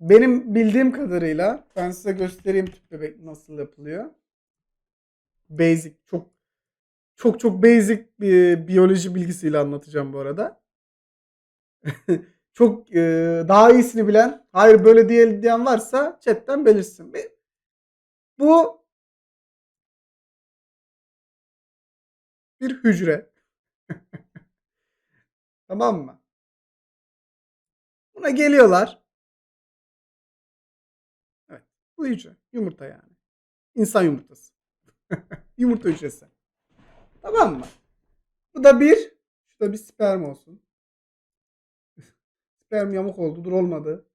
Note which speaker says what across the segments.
Speaker 1: benim bildiğim kadarıyla ben size göstereyim tüp bebek nasıl yapılıyor. Basic çok çok çok basic bir biyoloji bilgisiyle anlatacağım bu arada. çok e, daha iyisini bilen, hayır böyle değil diyen varsa chatten belirsin. Bu bir hücre. tamam mı? Buna geliyorlar. Bu hücre. Yumurta yani. İnsan yumurtası. Yumurta hücresi. Tamam mı? Bu da bir. Şu da bir sperm olsun. sperm yamuk oldu. Dur olmadı.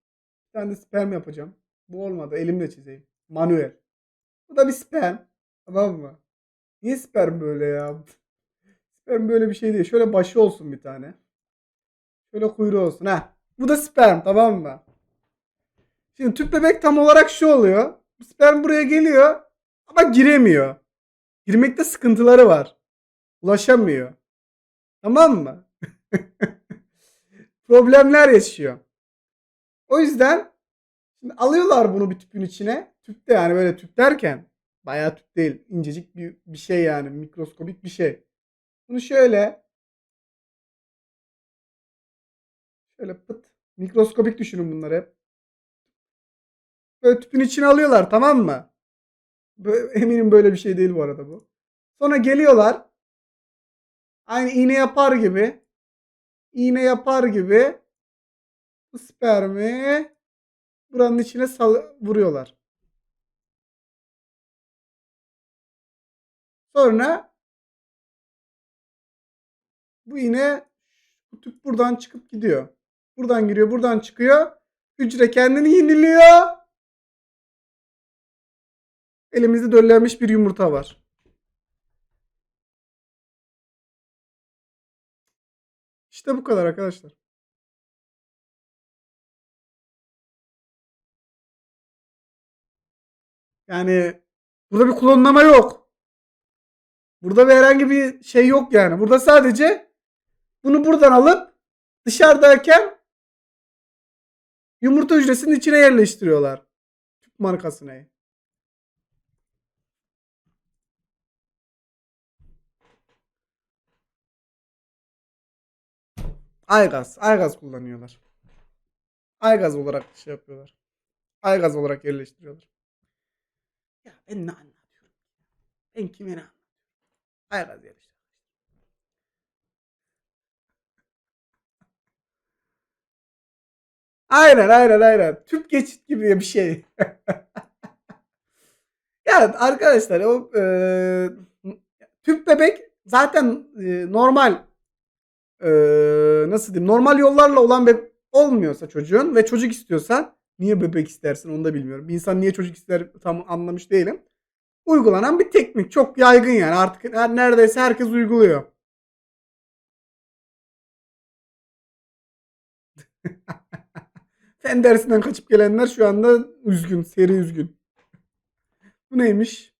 Speaker 1: Bir de sperm yapacağım. Bu olmadı. Elimle çizeyim. Manuel. Bu da bir sperm. Tamam mı? Niye sperm böyle ya? Sperm böyle bir şey değil. Şöyle başı olsun bir tane. Şöyle kuyruğu olsun. ha. Bu da sperm tamam mı? Şimdi tüp bebek tam olarak şu oluyor. Sperm buraya geliyor ama giremiyor. Girmekte sıkıntıları var. Ulaşamıyor. Tamam mı? Problemler yaşıyor. O yüzden şimdi alıyorlar bunu bir tüpün içine. Tüpte yani böyle tüp derken bayağı tüp değil. incecik bir, bir şey yani. Mikroskobik bir şey. Bunu şöyle şöyle pıt mikroskobik düşünün bunları hep. Böyle tüpün içine alıyorlar tamam mı? Böyle, eminim böyle bir şey değil bu arada bu. Sonra geliyorlar. Aynı iğne yapar gibi. iğne yapar gibi bu spermi buranın içine sal vuruyorlar. Sonra bu iğne bu tüp buradan çıkıp gidiyor. Buradan giriyor, buradan çıkıyor. Hücre kendini yeniliyor. Elimizde döllenmiş bir yumurta var. İşte bu kadar arkadaşlar. Yani burada bir klonlama yok. Burada bir herhangi bir şey yok yani. Burada sadece bunu buradan alıp dışarıdayken yumurta hücresinin içine yerleştiriyorlar. Tüp markasını. Aygaz. Aygaz kullanıyorlar. Aygaz olarak şey yapıyorlar. Aygaz olarak yerleştiriyorlar. Ya ben ne anlatıyorum? Ben kime ne anlatıyorum? Aygaz yerleştiriyor. Aynen aynen aynen. Tüp geçit gibi bir şey. ya arkadaşlar o e, tüp bebek zaten e, normal e, nasıl diyeyim normal yollarla olan bebek olmuyorsa çocuğun ve çocuk istiyorsan niye bebek istersin onu da bilmiyorum. Bir insan niye çocuk ister tam anlamış değilim. Uygulanan bir teknik. Çok yaygın yani. Artık neredeyse herkes uyguluyor. Fen dersinden kaçıp gelenler şu anda üzgün. Seri üzgün. Bu neymiş?